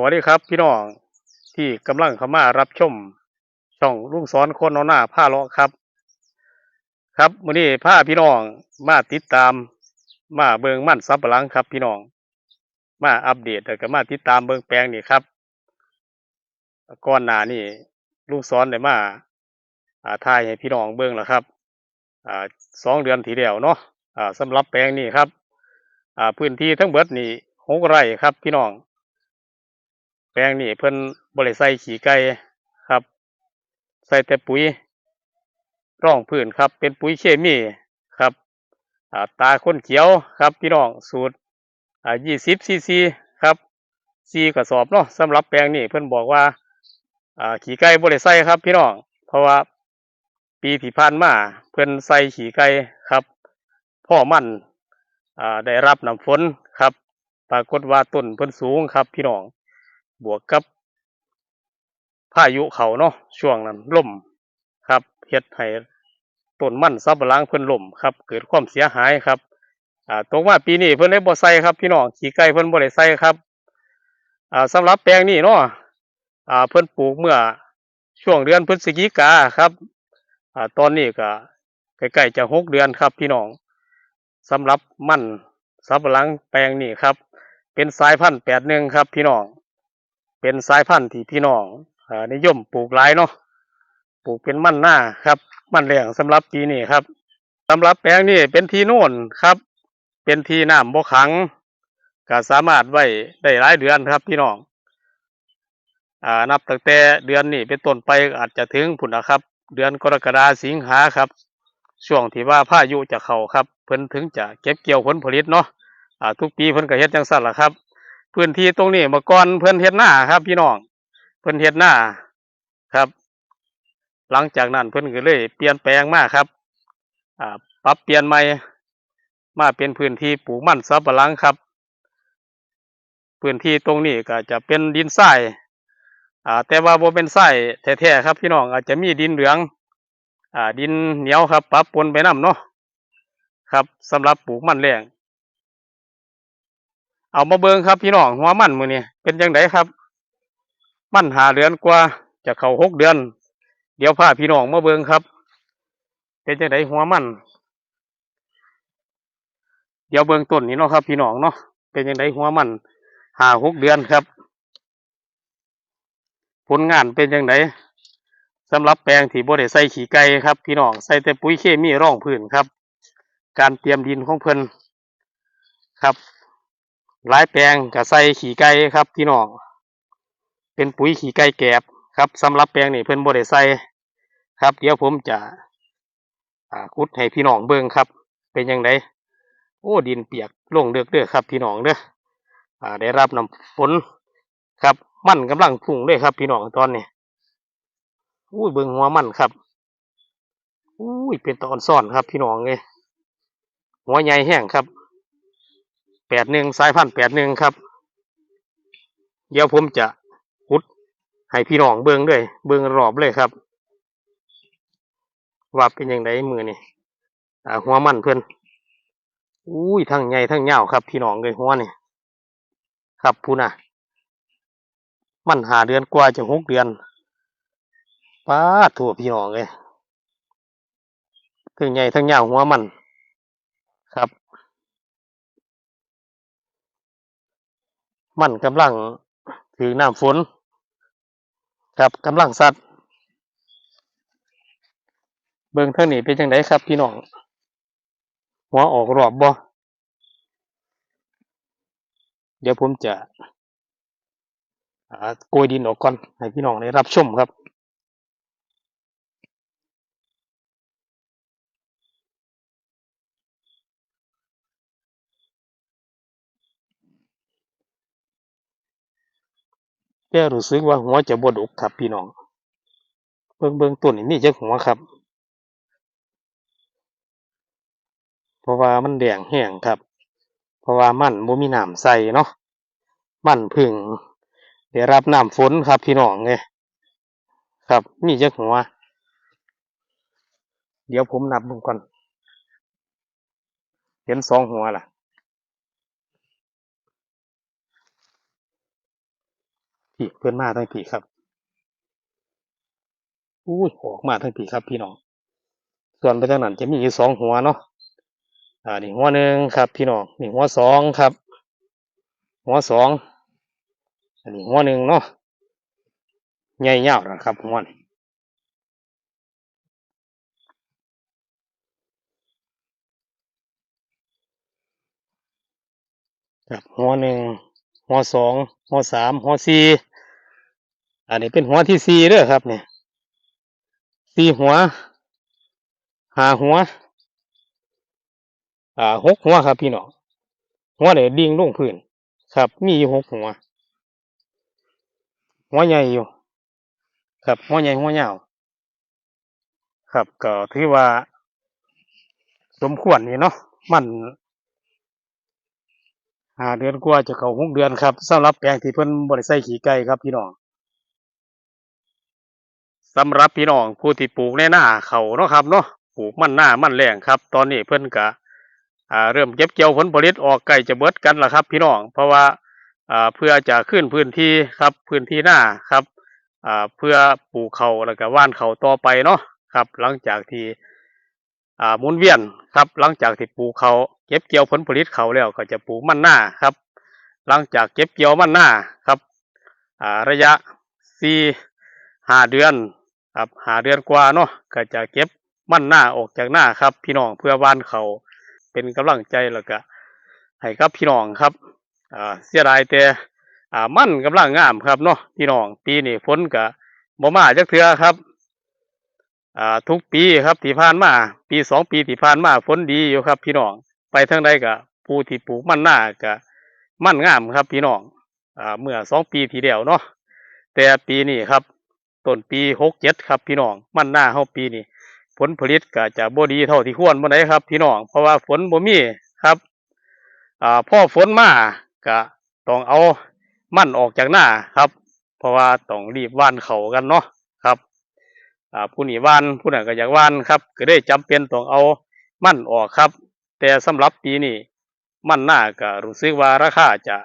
วัสดีครับพี่น้องที่กำลังเข้ามารับชมช่องลุงสอนคนเอหน้าผ้าเลาะครับ ครับมื้อนี้ผ้าพี่น้องมาติดตาม มาเบิงมั่นซับหลังครับ พี่น้อง มาอัปเดตแล้วก็มาติดตามเบิงแปลงนี่ครับก่อนหน้านี่ลุงสอนได้มาอ่าถ่ายให้พี่น้องเบิงแล้วครับอ่าสองเดือนที่แล้วเนาะอ่าสำหรับแปลงนี่ครับ อ่าพื้นที่ทั้งเบิดนี่หกไร่ครับ พี่น้อง แปลงนี่เพิ่นบริใส่ขี้ไก่ครับ ใส่แต่ปุ๋ยร่องพื้นครับ เป็นปุ๋ยเคมีครับาตาข้นเขียวครับพี่น้องสูตรอายี่สิบซีซีครับซีกระสอบเนาะสำหรับแปลงนี่เพิ่อนบอกว่าขี้ไก่บริใส่ครับ พี่น้องเพราะว่าปีที่ผ่านมาเพิ่อนใส่ขี้ไก่ครับ พ่อมันอ่าได้รับน้ำฝนครับ ปรากฏว่าต้นเพิ่นสูงครับ พี่น้อง บวกกับพายุเขาเนาะช่วงนั้นล่มครับเฮ็ดให้ต้นมันซับปะหลังเพิ่นล่มครับ เกิดความเสียหายครับอ่าตกมาปีนี้เพิ่นได้บ่ใส่ครับ พี่น้องขี้ไก่เพิ่นบ่ได้ใส่ครับอ่าสำหรับแปลงนี้เนาะอ่าเพิ่นปลูกเมื่อช่วงเดือนพฤศจิกาครับอ่าตอนนี้ก็ใกล้ๆจะหกเดือนครับ พี่น้องสำหรับมันซับปะหลังแปลงนี้ครับ เป็นสายพันธุ์แปดหนึ่งครับ พี่น้อง เป็นสายพันธุ์ที่พี่น้องอนิยมปลูกหลายเนาะปลูกเป็นมั่นหน้าครับ มั่นแรงสำหรับปีนี้ครับสำหรับแปลงนี้เป็นที่โน่นครับ เป็นที่น้ำบ่ขังก็สามารถไว้ได้หลายเดือนครับพี่น้องอ่านับตั้งแต่เดือนนี้เป็นต้นไปอาจจะถึงผุนนะครับ เดือนกรกฎาสิงหาครับ ช่วงที่ว่าพายุจะเข้าครับ เพิ่นถึงจะเก็บเกี่ยวผลผลิตเนาะอ่าทุกปีเพิ่นก็เฮ็ดจังซั่นล่ะครับ พื้นที่ตรงนี้เมื่อก่อนเพิ่อนเฮ็ดหน้าครับ พี่น้องเพิ่อนเฮ็ดหน้าครับ หลังจากนั้นเพิ่อนก็เลย เปลี่ยนแปลงมากครับ อ่า ปรับเปลี่ยนใหม่มาเป็นพื้นที่ปลูกมันสับปะหลังครับ พื้นที่ตรงนี้ก็จะเป็นดินทรายอ่า แต่ว่าโบเป็นทรายแท้ๆครับ พี่น้องอาจจะมีดินเหลือง อ่า ดินเหนียวครับปรับปนไปน้ำเนาะครับสำหรับปลูกมันแรง เอามาเบิงครับ พี่น้องหัวมันมือนี่เป็นจังไดครับ มันหาเดือนกว่าจะเข้าหกเดือน เดี๋ยวพาพี่น้องมาเบิงครับ เป็นจังไดหัวมัน เดี๋ยวเบิงต้นนี้เนาะครับ พี่น้องเนาะเป็นจังไดหัวมันหาหกเดือนครับ ผลงานเป็นจังไดสำหรับแปลงที่บ่ได้ใส่ขี้ไก่ครับ พี่น้องใส่แต่ปุ๋ยเคมีร่องพื้นครับ การเตรียมดินของเพิ่นครับ หลายแปลงก็ใส่ขี้ไก่ครับพี่น้องเป็นปุ๋ยขี้ไก่แกบครับสำหรับแปลงนี่เพิ่นบ่ได้ใส่ครับ เดี๋ยวผมจะคุดให้พี่น้องเบิ่งครับ เป็นยังไงโอ้ดินเปียกลงเดือกเด้อครับ พี่น้องเด้ออได้รับน้ำฝนครับ มันกำลังพุ่งเลยครับ พี่น้องตอนนี้อุ้ยเบิ่งหัวมันครับอุ้ยเป็นตอนซ่อนครับ พี่น้องเลยหัวใหญ่แห้งครับ แปดหนึ่งสายพันธุ์แปดหนึ่งครับ เดี๋ยวผมจะพุดให้พี่น้องเบิ้งด้วย เบิ้งรอบเลยครับ ว่าเป็นยังไงมือนี่หัวมันเพื่อนอุ้ยทั้งใหญ่ทั้งยาวครับ พี่น้องเลยหัวนี่ครับพูน่ะมันหาเดือนกว่าจะหกเดือนป้าถั่วพี่น้องเลยทั้งใหญ่ทั้งยาวหัวมัน ครับ มันกำลังถือน้ำฝน ครับกำลังสัตว์เบิ่งเท่านี้เป็นจังไดครับพี่น้องหัวออกรอบบ่เดี๋ยวผมจะโกยดินออกก่อนให้พี่น้องได้รับชมครับ แต่รู้สึกว่าหัวจะบดอกครับพี่น้อง เบิ่งเบิ่งต้นนี่มีจักหัวครับ เพราะว่ามันแดงแห้งครับ เพราะว่ามันบ่มีน้ำใส่เนาะ มันพึ่งได้รับน้ำฝนครับพี่น้องเลยครับมีจักหัว เดี๋ยวผมนับดูก่อนเห็นสองหัวล่ะีเพื่อนมาทั้งพี่ครับอุ้ยออกมาทั้งพี่ครับพี่น้อง ส่วนไปทางนั้นจะมีสองหัวเนาะอ่านี่หัวหนึ่งครับ พี่น้องนี่หัวสองครับ หัวสองอันนี้หัวหนึ่งเนาะใหญ่ยาวนะครับหัวนี่ครับหัวหนึ่งหัวสองหัวสามหัวสี่ อันนี้เป็นหัวที่สี่เด้อครับเนี่ยสี่หัวห้าหัว อ่าหกหัวครับ พี่น้องหัวเนี่ยดิ่งลงพื้นครับ มีอยู่หกหัว หัวใหญ่อยู่ ครับ หัวใหญ่หัวยาวครับก็ถือว่า สมควรนี่เนาะมันหาเดือนกว่าจะเข้าหกเดือนครับสำหรับแปลงที่เพิ่นบริใส่ขี้ไก่ครับพี่น้อง สำหรับพี่น้องผู้ที่ปลูกในหน้าเขาเนาะครับเนาะปลูกมันหน้ามันแรงครับ ตอนนี้เพิ่นก็อ่าเริ่มเก็บเกี่ยวผลผลิตออกใกล้จะเบิดกันล้วครับ พี่น้องเพราะว่าเพื่อจะขึ้นพื้นที่ครับพื้นที่หน้าครับเพื่อปลูกเขาแล้วก็ว่านเขาต่อไปเนาะครับ หลังจากที่หมุนเวียนครับ หลังจากที่ปลูกเขาเก็บเกี่ยวผลผลิตเขาแล้วก็จะปลูกมันหน้าครับ หลังจากเก็บเกี่ยวมันหน้าครับระยะสี่ห้าเดือน ครับหาเดือนกว่าเนาะก็จะเก็บมั่นหน้าออกจากหน้าครับ พี่น้องเพื่อว่านเขาเป็นกำลังใจแล้วก็ให้กับพี่น้องครับอ่าเสียดายแต่อ่ามั่นกำลังงามครับเนาะพี่น้องปีนี้ฝนก็บ่มาจักเทือครับอ่าทุกปีครับที่ผ่านมา ปีสองปีที่ผ่านมาฝนดีอยู่ครับ พี่น้องไปทางใดก็ผู้ที่ปลูกมั่นหน้าก็มั่นงามครับ พี่น้องอ่าเมื่อสองปีที่แล้วเนาะแต่ปีนี้ครับ ต้นปีหกเจ็ดครับพี่น้องมันหน้าเฮาปีนี้ผลผลิตก็จะบ่ดีเท่าที่ควรบ่ได้ครับ พี่น้องเพราะว่าฝนบ่มีครับอ่าพอฝนมาก็ต้องเอามันออกจากหน้าครับ เพราะว่าต้องรีบว่านเขากันเนาะครับอ่าผู้นี้ว่านผู้นั้นก็อยากว่านครับ ก็ได้จำเป็นต้องเอามันออกครับ แต่สำหรับปีนี้มันหน่าก็รู้สึกว่าราคาจะ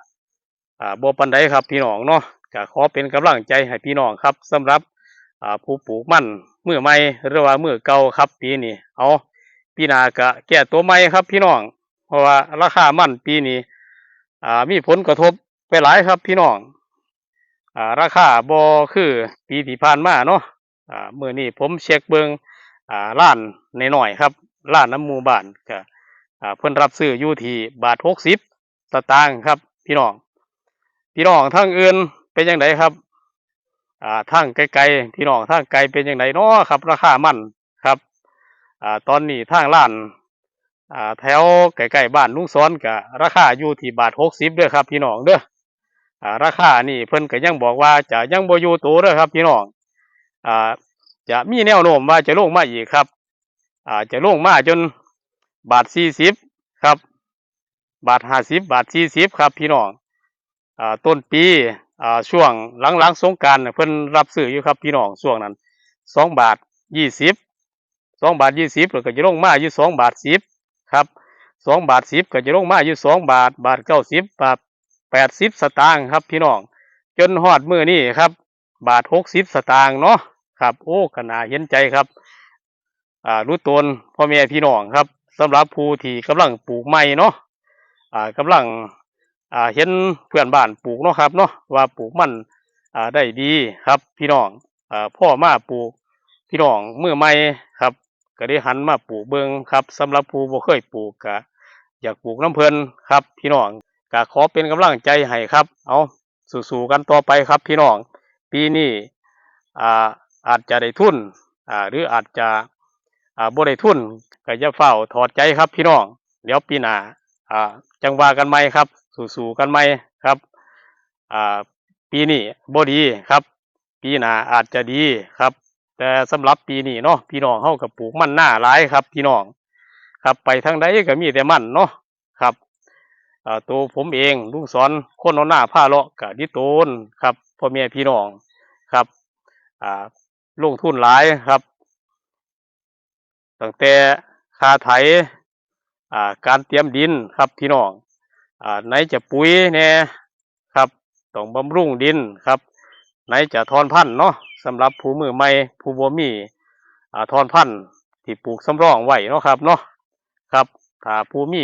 อ่าบ่ปานใดครับพี่น้องเนาะ ก็ขอเป็นกำลังใจให้พี่น้องครับสำหรับผู้ปลูกมันเมื่อใหม่หรือว่าเมื่อเก่าครับ ปีนี้เอาปีหน้าก็แก้ตัวใหม่ครับ พี่น้อง เพราะว่าราคามันปีนี้มีผลกระทบไปหลายครับพี่น้องอราคาบ่คือปีที่ผ่านมาเนาะอ่ามื้อนี้ผมเช็คเบิงอ่าร้านน้อยครับร้านน้ำมูบ้านก็เพิ่นรับซื้ออยู่ที่บาทหกสิบสตางครับ พี่น้อง พี่น้องทางอื่น เป็นยังไงครับ อ่าทางไกลๆพี่น้องทางไกลเป็นยังไงเนาะครับ ราคามันครับอ่าตอนนี้ทางร้านอ่าแถวใกล้ๆบ้านลุงซ้อนก็ราคาอยู่ที่บาทหกสิบเด้อครับ พี่น้องเด้ออ่าราคานี่เพิ่นก็ยังบอกว่าจะยังบ่อยู่ตัวเด้อครับ พี่น้องอ่าจะมีแนวโน้มว่าจะลงมาอีกครับ อ่าจะลงมาจนบาทสี่สิบครับ บาทห้าสิบบาทสี่สิบครับ พี่น้องอ่าต้นปี อ่าช่วงหลังๆสงการเพิ่นรับซื้ออยู่ครับพี่น้องช่วงนั้นสองบาทยี่สิบสองบาทยี่สิบแล้วก็จะลงมาอยู่สองบาทสิบครับสองบาทสิบก็จะลงมาอยู่สองบาทบาทเก้าสิบบาทแปดสิบสตางค์ครับพี่น้องจนฮอดมือนี่ครับ บาทหกสิบสตางค์เนาะครับ โอ้ขนาดเห็นใจครับอ่ารู้ตนพ่อแม่พี่น้องครับสำหรับผู้ที่กำลังปลูกใหม่เนาะอ่ากำลัง อ่าเห็นเพื่อนบ้านปลูกเนาะครับเนาะว่าปลูกมันอ่าได้ดีครับพี่น้องอ่าพ่อมาปลูกพี่น้องเมื่อใหม่ครับ ก็ได้หันมาปลูกเบิงครับสำหรับผู้บ่เคยปลูกก็อยากปลูกน้ำเพลินครับ พี่น้องก็ขอเป็นกำลังใจให้ครับ เอาสู้ๆกันต่อไปครับ พี่น้อง ปีนี้อ่าอาจจะได้ทุนอ่าหรืออาจจะอ่าบ่ได้ทุนก็จะเฝ้าถอดใจครับ พี่น้อง เดี๋ยวปีหน้าอ่าจังว่ากันใหม่ครับ สู้ๆกันใหม่ครับอ่าปีนี้บ่ดีครับ ปีหน้าอาจจะดีครับ แต่สำหรับปีนี้เนาะพี่น้องเฮากับปลูกมันหน้าหลายครับ พี่น้องครับไปทางใดก็มีแต่มันเนาะครับตัวผมเองลุงสอนคนเอาหน้าผ้าเลาะกับดิโตนครับพ่อแม่พี่น้องครับลงทุนหลายครับตั้งแต่คาไถาการเตรียมดินครับพี่น้อง อ่าไหนจะปุ๋ยแน่ครับต้องบำรุงดินครับ ไหนจะทอนพันธุ์เนาะสำหรับผู้มือใหม่ผู้บ่มีอ่าทอนพันธุ์ที่ปลูกสำรองไว้เนาะครับเนาะครับถ้าผู้มี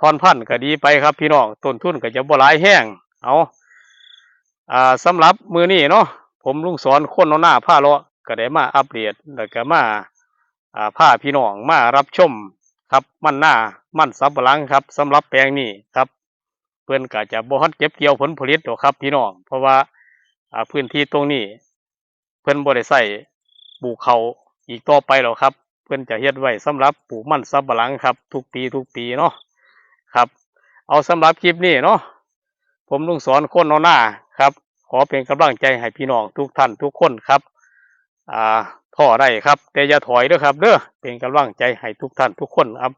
ทอนพันธุ์ก็ดีไปครับ พี่น้องต้นทุนก็จะบ่หลายแห้งเอาอ่าสำหรับมือนี้เนาะผมลุงสอนคนเอาหน้าผ้าเลาะก็ได้มาอัปเดตแล้วก็มาอ่าผ้าพี่น้องมารับชมครับ มันหน้ามันสับหลังครับสำหรับแปลงนี้ครับ เพื่อนก็จะบ่ฮัดเก็บเกี่ยวผลผลิตหรอกครับพี่น้อง เพราะว่าพื้นที่ตรงนี้ เพื่อนบ่ได้ใส่ปลูกเขาอีกต่อไปหรอกครับ เพื่อนจะเฮ็ดไว้สำหรับปลูกมันสับปะหลังครับ ทุกปีทุกปีเนาะครับ เอาสำหรับคลิปนี้เนาะผมลุงสอนคนเอหน้าครับ ขอเป็นกำลังใจให้พี่น้องทุกท่านทุกคนครับอ่าท่อได้ครับ แต่อย่าถอยเด้อครับเด้อเป็นกำลังใจให้ทุกท่านทุกคนครับ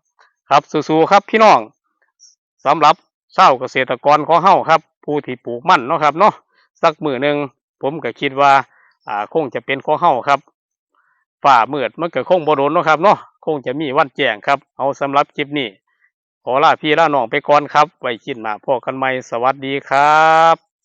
ครับสู้ๆครับพี่น้องสำหรับ ชาเกษตรกรของเฮาครับ ผู้ที่ปลูกมันเนาะครับเนาะสักมือหนึ่งผมก็คิดว่าอ่าคงจะเป็นของเฮาครับฝ่ามืดมันก็คงบ่โดนเนาะครับเนาะคงจะมีวันแจ้งครับเอาสำหรับคลิปนี้ขอลาพี่ลาน้องไปก่อนครับ ไว้คินมาพอกันใหม่สวัสดีครับ